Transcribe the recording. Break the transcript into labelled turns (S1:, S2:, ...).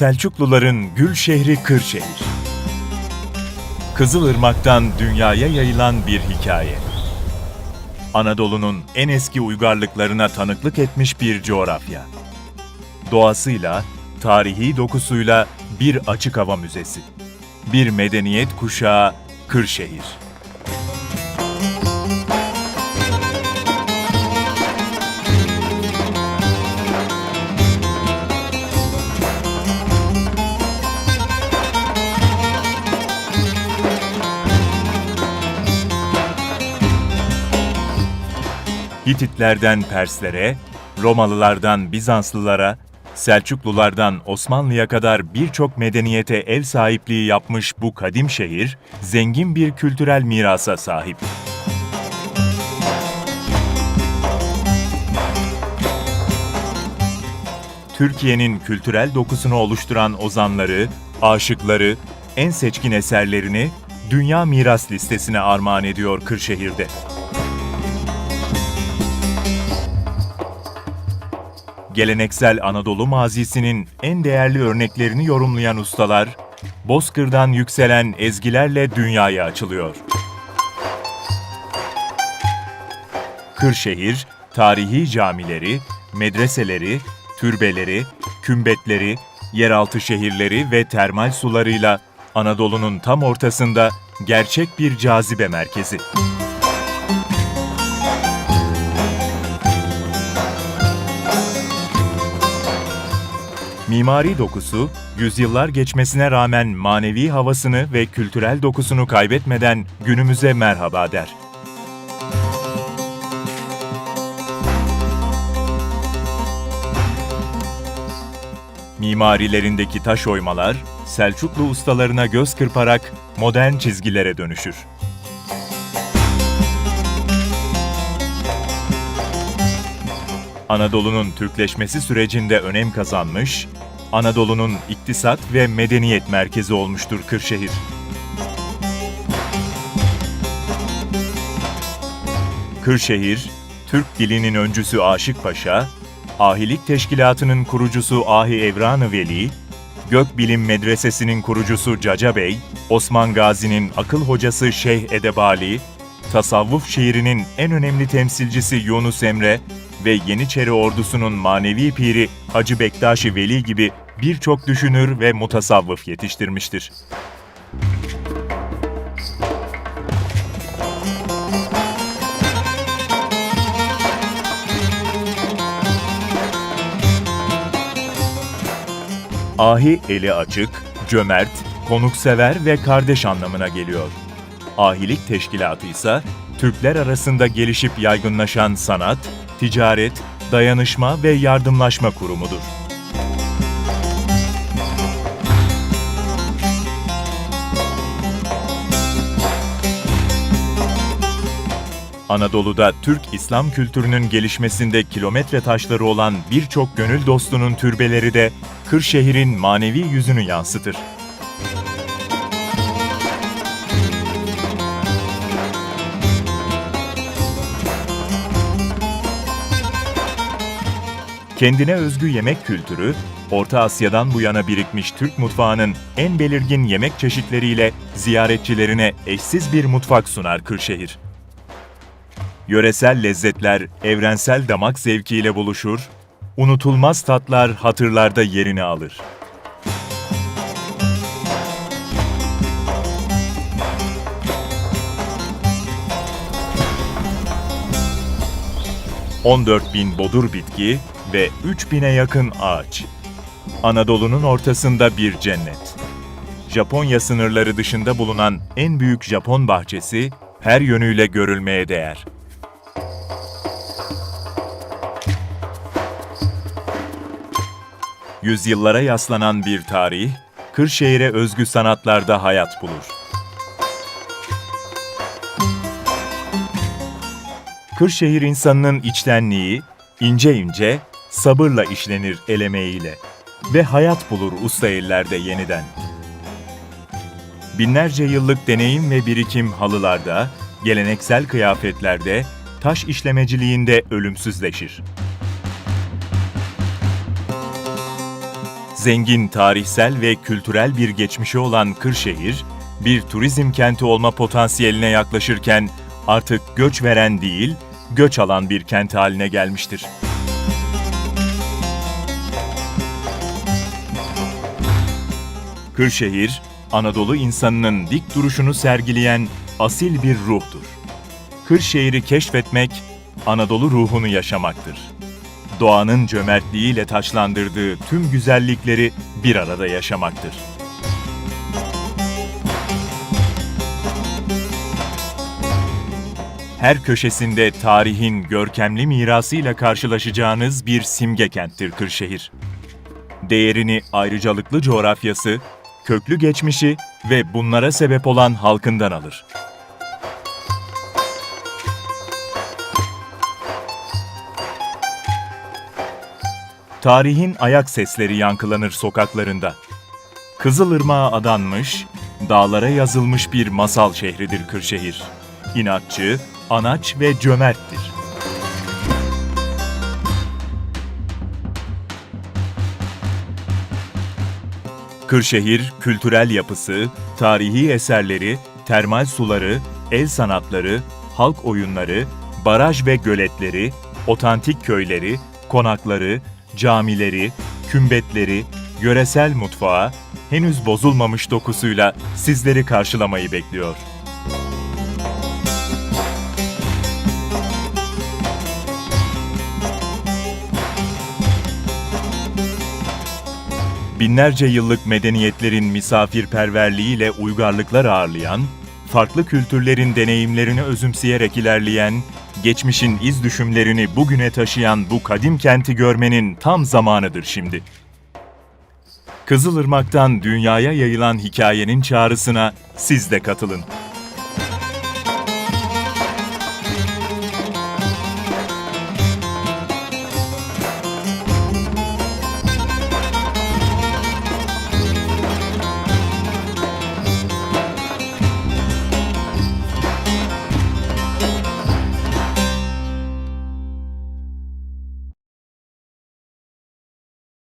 S1: Selçukluların gül şehri Kırşehir. Kızılırmak'tan dünyaya yayılan bir hikaye. Anadolu'nun en eski uygarlıklarına tanıklık etmiş bir coğrafya. Doğasıyla, tarihi dokusuyla bir açık hava müzesi. Bir medeniyet kuşağı Kırşehir. Hititlerden Perslere, Romalılardan Bizanslılara, Selçuklulardan Osmanlı'ya kadar birçok medeniyete ev sahipliği yapmış bu kadim şehir, zengin bir kültürel mirasa sahip. Türkiye'nin kültürel dokusunu oluşturan ozanları, aşıkları, en seçkin eserlerini Dünya Miras Listesi'ne armağan ediyor Kırşehir'de. Geleneksel Anadolu mazisinin en değerli örneklerini yorumlayan ustalar, Bozkır'dan yükselen ezgilerle dünyaya açılıyor. Kırşehir, tarihi camileri, medreseleri, türbeleri, kümbetleri, yeraltı şehirleri ve termal sularıyla Anadolu'nun tam ortasında gerçek bir cazibe merkezi. Mimari dokusu, yüzyıllar geçmesine rağmen manevi havasını ve kültürel dokusunu kaybetmeden günümüze merhaba der. Mimarilerindeki taş oymalar, Selçuklu ustalarına göz kırparak modern çizgilere dönüşür. Anadolu'nun Türkleşmesi sürecinde önem kazanmış, Anadolu'nun iktisat ve medeniyet merkezi olmuştur Kırşehir. Kırşehir, Türk dilinin öncüsü Aşık Paşa, Ahilik Teşkilatı'nın kurucusu Ahi Evran-ı Veli, Gökbilim Medresesi'nin kurucusu Caca Bey, Osman Gazi'nin akıl hocası Şeyh Edebali, tasavvuf şiirinin en önemli temsilcisi Yunus Emre ve Yeniçeri ordusunun manevi piri Hacı Bektaşi Veli gibi birçok düşünür ve mutasavvıf yetiştirmiştir. Ahi eli açık, cömert, konuksever ve kardeş anlamına geliyor. Ahilik Teşkilatı ise Türkler arasında gelişip yaygınlaşan sanat, ticaret, dayanışma ve yardımlaşma kurumudur. Anadolu'da Türk İslam kültürünün gelişmesinde kilometre taşları olan birçok gönül dostunun türbeleri de Kırşehir'in manevi yüzünü yansıtır. Kendine özgü yemek kültürü, Orta Asya'dan bu yana birikmiş Türk mutfağının en belirgin yemek çeşitleriyle ziyaretçilerine eşsiz bir mutfak sunar Kırşehir. Yöresel lezzetler evrensel damak zevkiyle buluşur, unutulmaz tatlar hatırlarda yerini alır. ...14 bin bodur bitki ve 3 bine yakın ağaç. Anadolu'nun ortasında bir cennet. Japonya sınırları dışında bulunan en büyük Japon bahçesi her yönüyle görülmeye değer. Yüzyıllara yaslanan bir tarih, Kırşehir'e özgü sanatlarda hayat bulur. Kırşehir insanının içtenliği, ince ince, sabırla işlenir el emeğiyle ve hayat bulur usta ellerde yeniden. Binlerce yıllık deneyim ve birikim halılarda, geleneksel kıyafetlerde, taş işlemeciliğinde ölümsüzleşir. Zengin tarihsel ve kültürel bir geçmişi olan Kırşehir, bir turizm kenti olma potansiyeline yaklaşırken artık göç veren değil, göç alan bir kent haline gelmiştir. Kırşehir, Anadolu insanının dik duruşunu sergileyen asil bir ruhtur. Kırşehir'i keşfetmek, Anadolu ruhunu yaşamaktır. Doğanın cömertliğiyle taçlandırdığı tüm güzellikleri bir arada yaşamaktır. Her köşesinde tarihin görkemli mirasıyla karşılaşacağınız bir simge kenttir Kırşehir. Değerini ayrıcalıklı coğrafyası, köklü geçmişi ve bunlara sebep olan halkından alır. Tarihin ayak sesleri yankılanır sokaklarında. Kızılırmağa adanmış, dağlara yazılmış bir masal şehridir Kırşehir. İnatçı, anaç ve cömerttir. Kırşehir, kültürel yapısı, tarihi eserleri, termal suları, el sanatları, halk oyunları, baraj ve göletleri, otantik köyleri, konakları, camileri, kümbetleri, yöresel mutfağı, henüz bozulmamış dokusuyla sizleri karşılamayı bekliyor. Binlerce yıllık medeniyetlerin misafirperverliğiyle uygarlıklar ağırlayan, farklı kültürlerin deneyimlerini özümseyerek ilerleyen, geçmişin iz düşümlerini bugüne taşıyan bu kadim kenti görmenin tam zamanıdır şimdi. Kızılırmak'tan dünyaya yayılan hikayenin çağrısına siz de katılın.